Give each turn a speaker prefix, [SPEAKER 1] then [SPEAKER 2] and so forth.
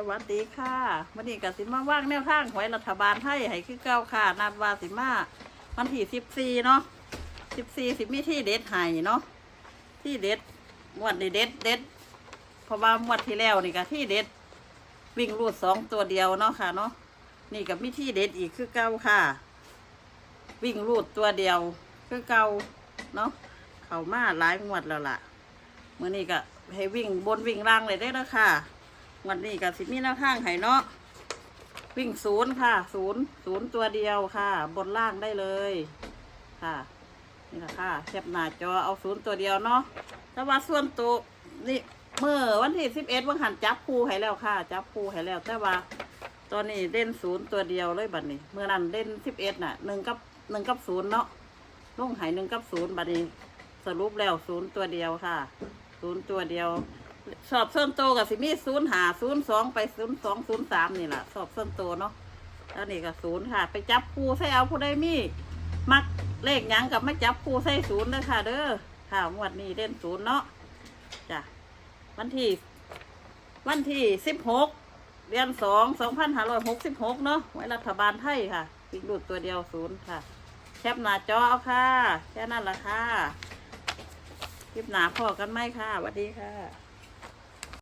[SPEAKER 1] สวัสดีค่ะวันนี้กับสิมาว่างแนวทางหวยรัฐบาลไทยให้คือเก้าค่ะ นัดวาสิมาวันที่สิบสี่เนาะสิบสี่สิบมีที่เด็ดให้เนาะที่เด็ดงวดนี้เด็ดเด็ดเพราะว่างวดที่แล้วนี่ก็ที่เด็ด วิ่งรูดสองตัวเดียวเนาะค่ะเนาะนี่กับมีที่เด็ดอีกคือเก้าค่ะ วิ่งรูดตัวเดียวคือเก่าเนาะเขามาหลายงวดแล้วล่ะเมื่อนี้ก็ให้วิ่งบนวิ่งล่างเลยได้แล้วค่ะ วันนี้ก็สิมีแนวทางให้เนาะวิ่งศูนย์ค่ะศูนย์ศูนย์ตัวเดียวค่ะ บนล่างได้เลยค่ะ นี่แหละค่ะแคปหน้าจอเอาศูนย์ตัวเดียวเนาะแต่ว่าส่วนตัวนี่เมื่อวันที่สิบเอ็ดวันหันจับคู่ให้แล้วค่ะ จับคู่ให้แล้ว แต่ว่าตอนนี้เล่นศูนย์ตัวเดียวเลยบัดนี้ เมื่อนั้นเล่นสิบเอ็ดน่ะหนึ่งกับหนึ่งกับศูนย์เนาะลงใหายหนึ่งกับศูนย์บัดนี้ สรุปแล้วศูนย์ตัวเดียวค่ะศูนย์ตัวเดียว สอบเส้นโตกับสิมีศูนย์หาศูนย์สองไปศูนย์สองศูนย์สามนี่แหละสอบเส้นโตเนาะแล้วนี่ก็ศูนย์ค่ะ ไปจับคู่ใส่เอาผู้ใดมี มักเลขหยังกับไมาจับคู่ใส่ศูนย์เลยค่ะ เด้อค่ะงวดนี้เล่นศูนย์เนาะจ้ะวันที่ วันที่สิบหกเดือนสองสองพันห้าร้อยหกสิบหกเนาะไว้รัฐบาลไทยค่ะปิกดูดตัวเดียวศูนย์ค่ะ แคปหน้าจอเอาค่ะ แค่นั้นละค่ะคลิปหนาพอกันไหมค่ะสวัสดีค่ะ